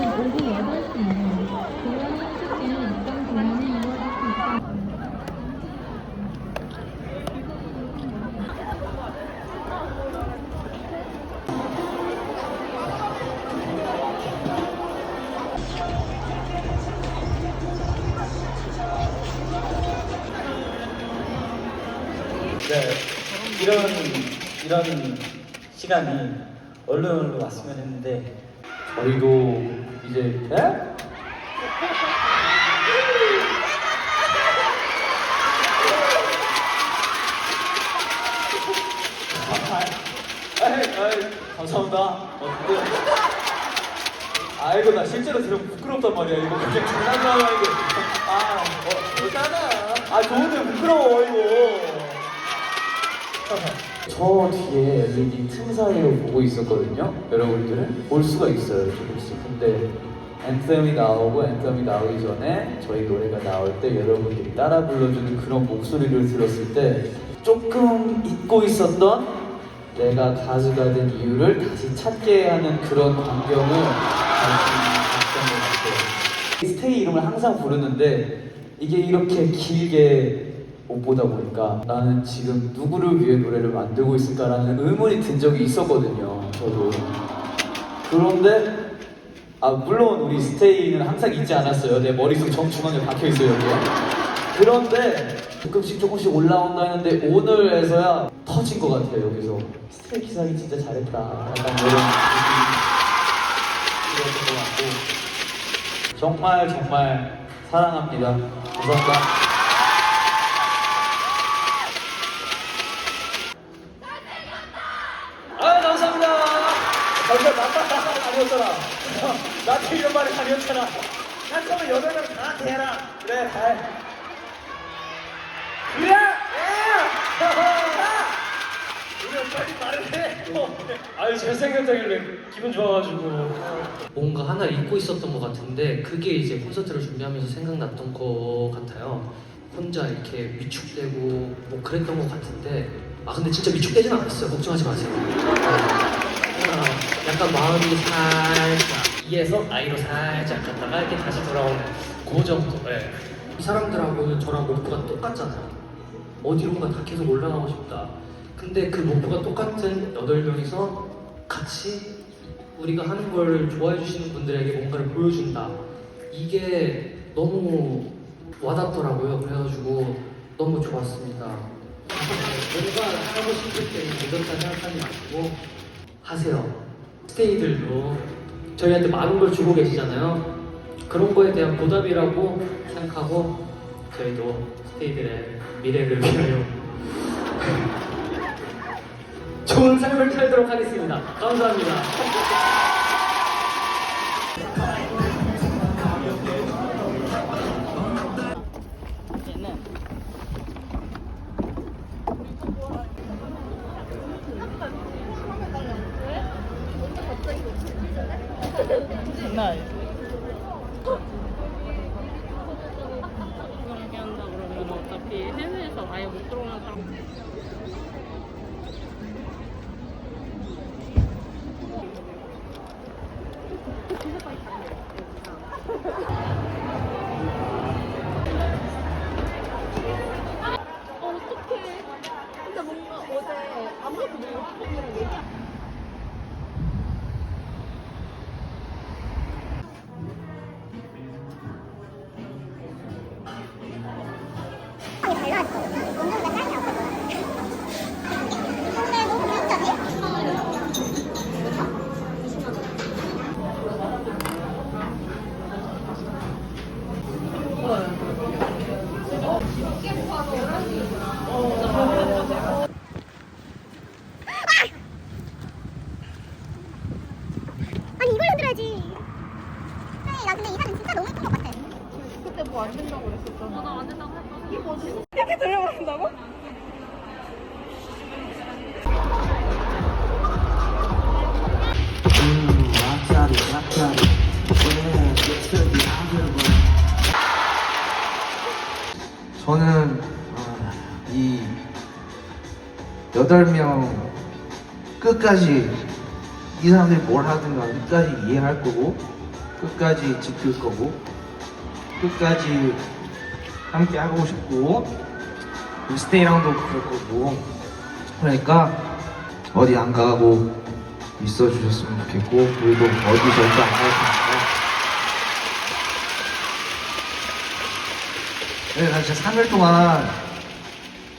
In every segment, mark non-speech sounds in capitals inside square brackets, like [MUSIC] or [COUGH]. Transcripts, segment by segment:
오후 8시에는 공연 연습 중 어떤 공연이 이루어질 수 있다. 네, 이런 이런 시간이 얼른 얼른 왔으면 했는데 저희도 이제 에? 아이, 아이, 감사합니다. 어, 근데, 아이고 나 실제로 들으면 부끄럽단 말이야. 이거 그냥 장난감 아니고. 아, 어, 괜찮아. 아 좋은데 부끄러워 이거. 저 뒤에 LED 틈 사이로 보고 있었거든요. 여러분들은 볼 수가 있어요 조금씩. 근데 앤썸이 나오고 앤썸이 나오기 전에 저희 노래가 나올 때 여러분들이 따라 불러주는 그런 목소리를 들었을 때 조금 잊고 있었던 내가 가수가 된 이유를 다시 찾게 하는 그런 광경을 봤던 것 같아요. 스테이 이름을 항상 부르는데 이게 이렇게 길게 못 보다 보니까 나는 지금 누구를 위해 노래를 만들고 있을까라는 의문이 든 적이 있었거든요. 저도. 그런데 아 물론 우리 스테이는 항상 잊지 않았어요. 내 머릿속 정중앙에 박혀 있어요. 그런데 조금씩 조금씩 올라온다 했는데 오늘에서야 터진 것 같아요 여기서 스테이 기사님 진짜 잘했다. 약간 이런 느낌이 들었던 것 같고 정말 정말 사랑합니다. 감사합니다. 감사합니다. 나아니었잖아 나한테 이런 말이 아니었잖아. 한 처음에 명다 대라. 그래 잘. 그래. 우리 빨리 말을 해. 아유 잘생겼다길래 기분 좋아가지고. 뭔가 하나 잊고 있었던 것 같은데 그게 이제 콘서트를 준비하면서 생각났던 것 같아요. 혼자 이렇게 위축되고 뭐 그랬던 것 같은데 아 근데 진짜 위축되진 않았어요. 걱정하지 마세요. 어, 약간 마음이 살짝 이에서 아이로 살짝 갔다가 이렇게 다시 돌아오는 그 정도. 예. 이 사람들하고는 저랑 목표가 똑같잖아요. 어디론가 다 계속 올라가고 싶다. 근데 그 목표가 똑같은 여덟 명이서 같이 우리가 하는 걸 좋아해 주시는 분들에게 뭔가를 보여준다. 이게 너무 와닿더라고요. 그래가지고 너무 좋았습니다. 뭔가 하고 싶을 때 늦었다 생각하지 마시고 하세요. 스테이들도 저희한테 많은 걸 주고 계시잖아요. 그런 거에 대한 보답이라고 생각하고 저희도 스테이들의 미래를 위하여 [LAUGHS] 좋은 삶을 살도록 하겠습니다. 감사합니다. 그렇게 한다 그러면 어차피 해외에서 아예 못 들어오는 사람 흔들어야지. 아니 나 근데 이 사진 진짜 너무 예쁜 것 같아. 그때 뭐 안 된다고 그랬었잖아. 나안 된다고 했잖아. 이게 뭐지? 이렇게 들려버린다고? 저는 아, 이 여덟 명 끝까지 이 사람들이 뭘 하든 가 끝까지 이해할 거고 끝까지 지킬 거고 끝까지 함께 하고 싶고 우리 스테이랑도 그럴 거고. 그러니까 어디 안 가고 있어 주셨으면 좋겠고 우리도 어디 절대 안 네, 나 진짜 3일 동안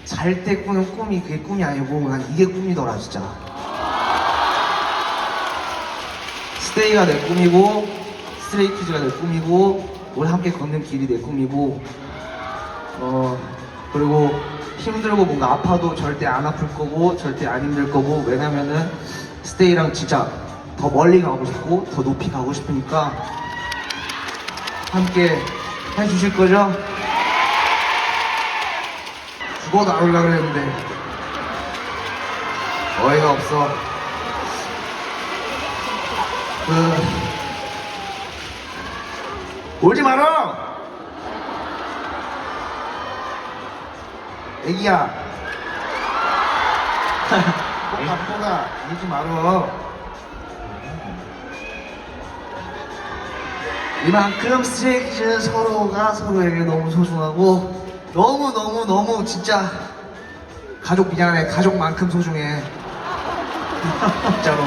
잘 때 꾸는 꿈이 그게 꿈이 아니고 난 이게 꿈이더라 진짜 스테이가 내 꿈이고 스트레이키즈가 내 꿈이고 우리 함께 걷는 길이 내 꿈이고 어 그리고 힘들고 뭔가 아파도 절대 안 아플 거고 절대 안 힘들 거고 왜냐면은 스테이랑 진짜 더 멀리 가고 싶고 더 높이 가고 싶으니까 함께 해주실 거죠? 죽어도 안 올라 그랬는데 어이가 없어 그 울지 마라! 애기야. 뽀가 뽀가 울지 마라. 이만큼 스트레이키즈는 서로가 서로에게 너무 소중하고 너무 너무 너무 진짜 가족 미안해 가족만큼 소중해. 진짜로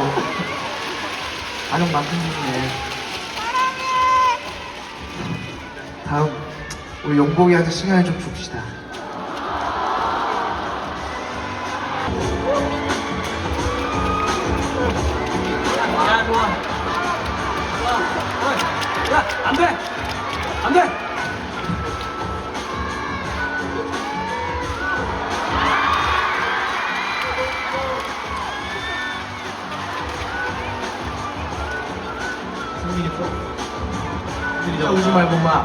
가족만큼 소중해 다음 우리 용복이한테 시간을 좀 줍시다 울지 말고 마